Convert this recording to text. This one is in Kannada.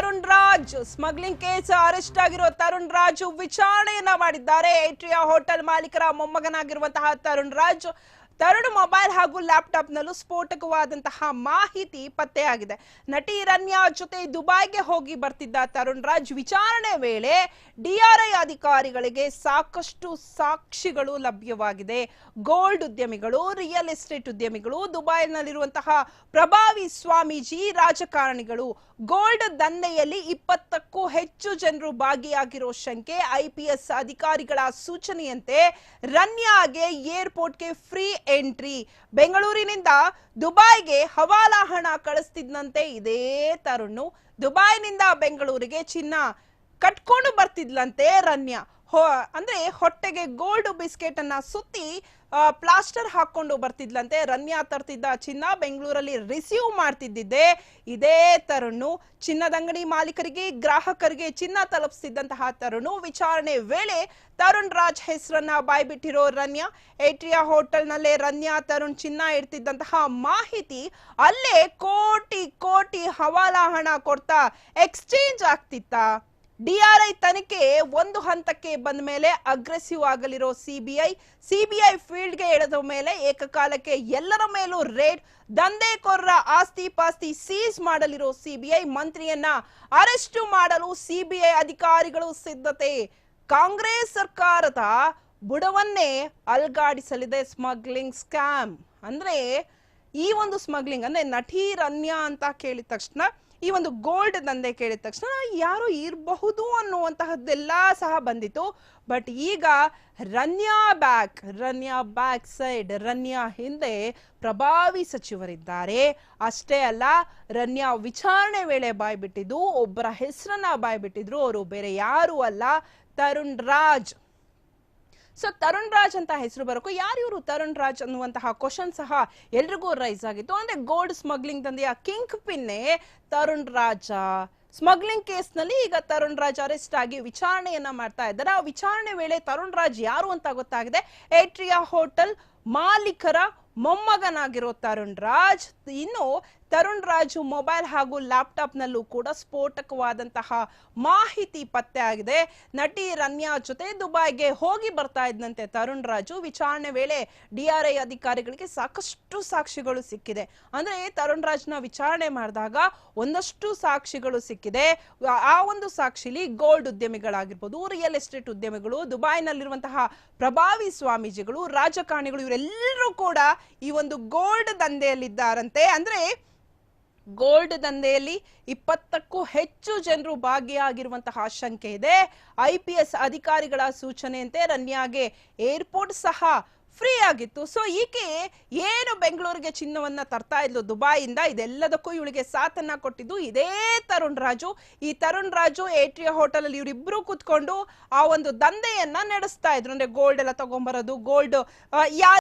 Tarun Raj. Smuggling case arrest ಆಗಿರೋ ತರುಣ್ ರಾಜ್ ವಿಚಾರಣೆಯನ್ನ ಮಾಡಿದ್ದಾರೆ. ಏಟ್ರಿಯಾ ಹೋಟೆಲ್ ಮಾಲೀಕರ ಮೊಮ್ಮಗನಾಗಿರುವಂತಹ ತರುಣ್ ರಾಜ್ ತರುಣ್ ಮೊಬೈಲ್ ಹಾಗೂ ಲ್ಯಾಪ್ಟಾಪ್ ನಲ್ಲೂ ಸ್ಫೋಟಕವಾದಂತಹ ಮಾಹಿತಿ ಪತ್ತೆಯಾಗಿದೆ. ನಟಿ ರನ್ಯಾ ಜೊತೆ ದುಬೈಗೆ ಹೋಗಿ ಬರ್ತಿದ್ದ ತರುಣ್ ರಾಜ್ ವಿಚಾರಣೆ ವೇಳೆ ಡಿಆರ್ಐ ಅಧಿಕಾರಿಗಳಿಗೆ ಸಾಕಷ್ಟು ಸಾಕ್ಷಿಗಳು ಲಭ್ಯವಾಗಿದೆ. ಗೋಲ್ಡ್ ಉದ್ಯಮಿಗಳು, ರಿಯಲ್ ಎಸ್ಟೇಟ್ ಉದ್ಯಮಿಗಳು, ದುಬೈನಲ್ಲಿರುವಂತಹ ಪ್ರಭಾವಿ ಸ್ವಾಮೀಜಿ, ರಾಜಕಾರಣಿಗಳು. ಗೋಲ್ಡ್ ದಂಧೆಯಲ್ಲಿ ಇಪ್ಪತ್ತಕ್ಕೂ ಹೆಚ್ಚು ಜನರು ಭಾಗಿಯಾಗಿರೋ ಶಂಕೆ ಐಪಿಎಸ್ ಅಧಿಕಾರಿಗಳ ಸೂಚನೆಯಂತೆ ರನ್ಯಾಗೆ ಏರ್ಪೋರ್ಟ್ಗೆ ಫ್ರೀ ಎಂಟ್ರಿ. ಬೆಂಗಳೂರಿನಿಂದ ದುಬೈಗೆ ಹವಾಲಾ ಹಣ ಕಳಿಸ್ತಿದ್ದಂತೆ ಇದೇ ತರುಣು. ದುಬೈನಿಂದ ಬೆಂಗಳೂರಿಗೆ ಚಿನ್ನ. ಕಟ್ಕೊಂಡು ಬರ್ತಿದ್ಲಂತೆ ರನ್ಯ. ಹೊ, ಅಂದ್ರೆ ಹೊಟ್ಟೆಗೆ ಗೋಲ್ಡ್ ಬಿಸ್ಕೆಟ್ ಅನ್ನ ಸುತ್ತಿ ಪ್ಲಾಸ್ಟರ್ ಹಾಕೊಂಡು ಬರ್ತಿದ್ಲಂತೆ. ರನ್ಯಾ ತರ್ತಿದ್ದ ಚಿನ್ನ ಬೆಂಗಳೂರಲ್ಲಿ ರಿಸೀವ್ ಮಾಡ್ತಿದ್ದಿದ್ದೆ. ಇದೇ ತರುಣು. ಚಿನ್ನದ ಅಂಗಡಿ ಮಾಲೀಕರಿಗೆ, ಗ್ರಾಹಕರಿಗೆ ಚಿನ್ನ ತಲುಪಿಸ್ತಿದ್ದಂತಹ ತರುಣು. ವಿಚಾರಣೆ ವೇಳೆ ತರುಣ್ ರಾಜ್ ಹೆಸರನ್ನ ಬಾಯ್ಬಿಟ್ಟಿರೋ ರನ್ಯಾ. ಏಟ್ರಿಯಾ ಹೋಟೆಲ್ನಲ್ಲೇ ರನ್ಯಾ, ತರುಣ್ ಚಿನ್ನ ಇಡ್ತಿದ್ದಂತಹ ಮಾಹಿತಿ ಅಲ್ಲೇ ಕೋಟಿ ಕೋಟಿ ಹವಾಲಾ ಹಣ ಕೊಡ್ತಾ, ಎಕ್ಸ್ಚೇಂಜ್ ಆಗ್ತಿತ್ತಾ? ಡಿಆರ್ಐ ತನಿಖೆ ಒಂದು ಹಂತಕ್ಕೆ ಬಂದ ಮೇಲೆ ಅಗ್ರೆಸಿವ್ ಆಗಲಿರೋ ಸಿಬಿಐ ಸಿಬಿಐ ಫೀಲ್ಡ್ಗೆ ಎಳೆದ ಮೇಲೆ ಏಕಕಾಲಕ್ಕೆ ಎಲ್ಲರ ಮೇಲೂ ರೇಡ್, ದಂಧೆಕೋರರ ಆಸ್ತಿ ಪಾಸ್ತಿ ಸೀಸ್ ಮಾಡಲಿರೋ ಸಿಬಿಐ ಮಂತ್ರಿಯನ್ನ ಅರೆಸ್ಟ್ ಮಾಡಲು ಸಿಬಿಐ ಅಧಿಕಾರಿಗಳು ಸಿದ್ಧತೆ. ಕಾಂಗ್ರೆಸ್ ಸರ್ಕಾರದ ಬುಡವನ್ನೇ ಅಲ್ಗಾಡಿಸಲಿದೆ ಸ್ಮಗ್ಲಿಂಗ್ ಸ್ಕ್ಯಾಮ್. ಅಂದ್ರೆ ಈ ಒಂದು ಸ್ಮಗ್ಲಿಂಗ್ ಅಂದ್ರೆ ನಟಿ ರನ್ಯಾ ಅಂತ ಕೇಳಿದ ತಕ್ಷಣ, ಈ ಒಂದು ಗೋಲ್ಡ್ ದಂಧೆ ಕೇಳಿದ ತಕ್ಷಣ ಯಾರು ಇರಬಹುದು ಅನ್ನುವಂತಹದ್ದೆಲ್ಲ ಸಹ ಬಂದಿತ್ತು. ಬಟ್ ಈಗ Ranya back Ranya back side Ranya ಹಿಂದೆ ಪ್ರಭಾವಿ ಸಚಿವರಿದ್ದಾರೆ. ಅಷ್ಟೇ ಅಲ್ಲ, ರನ್ಯಾ ವಿಚಾರಣೆ ವೇಳೆ ಬಾಯ್ಬಿಟ್ಟಿದ್ದು, ಒಬ್ಬರ ಹೆಸರನ್ನ ಬಾಯ್ಬಿಟ್ಟಿದ್ರು, ಅವರು ಬೇರೆ ಯಾರು ಅಲ್ಲ. ತರುಣ್ ರಾಜ್ ಸೊ ತರುಣ್ ರಾಜ್ ಅಂತ ಹೆಸರು ಬರೋಕು. ಯಾರು ಇವರು ತರುಣ್ ರಾಜ್ ಅನ್ನುವಂತಹ ಕ್ವಶನ್ ಸಹ ಎಲ್ರಿಗೂ ರೈಸ್ ಆಗಿತ್ತು. ಅಂದ್ರೆ ಗೋಲ್ಡ್ ಸ್ಮಗ್ಲಿಂಗ್ ದಂಧೆಯ ಕಿಂಗ್ ಪಿನ್ನೆ ತರುಣ್ ರಾಜ ಸ್ಮಗ್ಲಿಂಗ್ ಕೇಸ್ನಲ್ಲಿ ಈಗ ತರುಣ್ ರಾಜ್ ಅರೆಸ್ಟ್ ಆಗಿ ವಿಚಾರಣೆಯನ್ನ ಮಾಡ್ತಾ ಇದ್ದಾರೆ. ಆ ವಿಚಾರಣೆ ವೇಳೆ ತರುಣ್ ರಾಜ್ ಯಾರು ಅಂತ ಗೊತ್ತಾಗಿದೆ. ಏಟ್ರಿಯಾ ಹೋಟೆಲ್ ಮಾಲೀಕರ ಮೊಮ್ಮಗನಾಗಿರೋ ತರುಣ್ ರಾಜ್ ಇನ್ನು ತರುಣ್ ರಾಜು ಮೊಬೈಲ್ ಹಾಗೂ ಲ್ಯಾಪ್ಟಾಪ್ನಲ್ಲೂ ಕೂಡ ಸ್ಫೋಟಕವಾದಂತಹ ಮಾಹಿತಿ ಪತ್ತೆ ಆಗಿದೆ. ನಟಿ ರನ್ಯಾ ಜೊತೆ ದುಬೈಗೆ ಹೋಗಿ ಬರ್ತಾ ಇದ್ದಂತೆ ತರುಣ್ ರಾಜು ವಿಚಾರಣೆ ವೇಳೆ ಡಿಆರ್ಐ ಅಧಿಕಾರಿಗಳಿಗೆ ಸಾಕಷ್ಟು ಸಾಕ್ಷಿಗಳು ಸಿಕ್ಕಿದೆ. ಅಂದ್ರೆ ತರುಣ್ ರಾಜ್ನ ವಿಚಾರಣೆ ಮಾಡಿದಾಗ ಒಂದಷ್ಟು ಸಾಕ್ಷಿಗಳು ಸಿಕ್ಕಿದೆ. ಆ- ಒಂದು ಸಾಕ್ಷಿಲಿ ಗೋಲ್ಡ್ ಉದ್ಯಮಿಗಳಾಗಿರ್ಬೋದು, ರಿಯಲ್ ಎಸ್ಟೇಟ್ ಉದ್ಯಮಿಗಳು, ದುಬೈನಲ್ಲಿರುವಂತಹ ಪ್ರಭಾವಿ ಸ್ವಾಮೀಜಿಗಳು, ರಾಜಕಾರಣಿಗಳು, ಇವರೆಲ್ಲರೂ ಕೂಡ ಈ ಒಂದು ಗೋಲ್ಡ್ ದಂಧೆಯಲ್ಲಿದ್ದಾರಂತೆ. ಅಂದ್ರೆ ಗೋಲ್ಡ್ ದಂಧೆಯಲ್ಲಿ ಇಪ್ಪತ್ತಕ್ಕೂ ಹೆಚ್ಚು ಜನರು ಭಾಗಿಯಾಗಿರುವಂತಹ ಶಂಕೆ ಇದೆ. ಐ ಪಿ ಎಸ್ ಅಧಿಕಾರಿಗಳ ಸೂಚನೆಯಂತೆ ರನ್ಯಾಗೆ ಏರ್ಪೋರ್ಟ್ ಸಹ ಫ್ರೀ ಆಗಿತ್ತು ಸೊ, ಈಕೆ ಏನು ಬೆಂಗಳೂರಿಗೆ ಚಿನ್ನವನ್ನ ತರ್ತಾ ಇದ್ಲು ದುಬಾಯಿಂದ, ಇದೆಲ್ಲದಕ್ಕೂ ಇವಳಿಗೆ ಸಾಥನ್ನ ಕೊಟ್ಟಿದ್ದು ಇದೇ ತರುಣ್ ರಾಜು. ಈ ತರುಣ್ ರಾಜು ಏಟ್ರಿಯ ಹೋಟೆಲ್ ಅಲ್ಲಿ ಇವರಿಬ್ರು ಕೂತ್ಕೊಂಡು ಆ ಒಂದು ದಂಧೆಯನ್ನ ನಡೆಸ್ತಾ ಇದ್ರು. ಅಂದ್ರೆ ಗೋಲ್ಡ್ ಎಲ್ಲ ತಗೊಂಬರೋದು, ಗೋಲ್ಡ್